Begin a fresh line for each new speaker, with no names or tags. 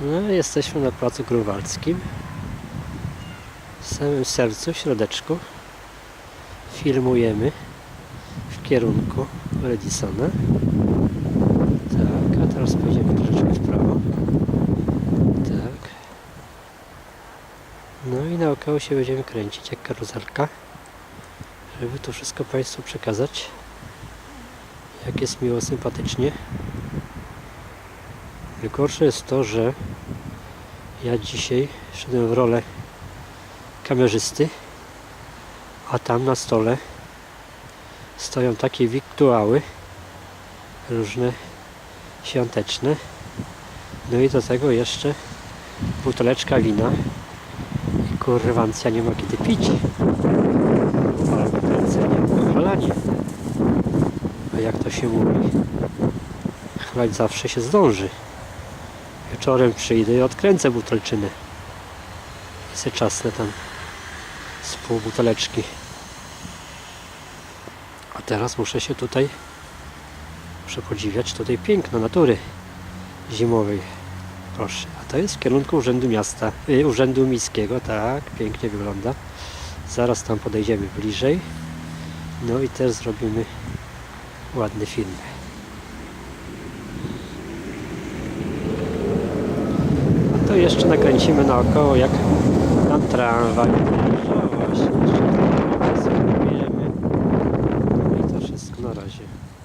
No, jesteśmy na placu Grunwaldzkim. W samym sercu, w środeczku. Filmujemy w kierunku Redisona. Tak, a teraz pójdziemy troszeczkę w prawo. Tak. No i naokoło się będziemy kręcić jak karuzelka, żeby to wszystko Państwu przekazać. Jak jest miło, sympatycznie. Najgorsze jest to, że ja dzisiaj szedłem w rolę kamerzysty, a tam na stole stoją takie wiktuały różne świąteczne. No i do tego jeszcze buteleczka wina. I kurwancja nie ma kiedy pić. Ale butelce nie ma chlanie. A jak to się mówi? Chlać zawsze się zdąży. Wieczorem przyjdę i odkręcę butelczynę. I se czasnę tam z pół buteleczki. A teraz muszę się tutaj muszę podziwiać tutaj piękno natury zimowej. Proszę, a to jest w kierunku Urzędu Miasta, y, Urzędu Miejskiego, tak, pięknie wygląda. Zaraz tam podejdziemy bliżej. No i też zrobimy ładny film. A to jeszcze nakręcimy naokoło, jak tam tramwaj. No właśnie, jeszcze pobijemy. No i to wszystko na razie.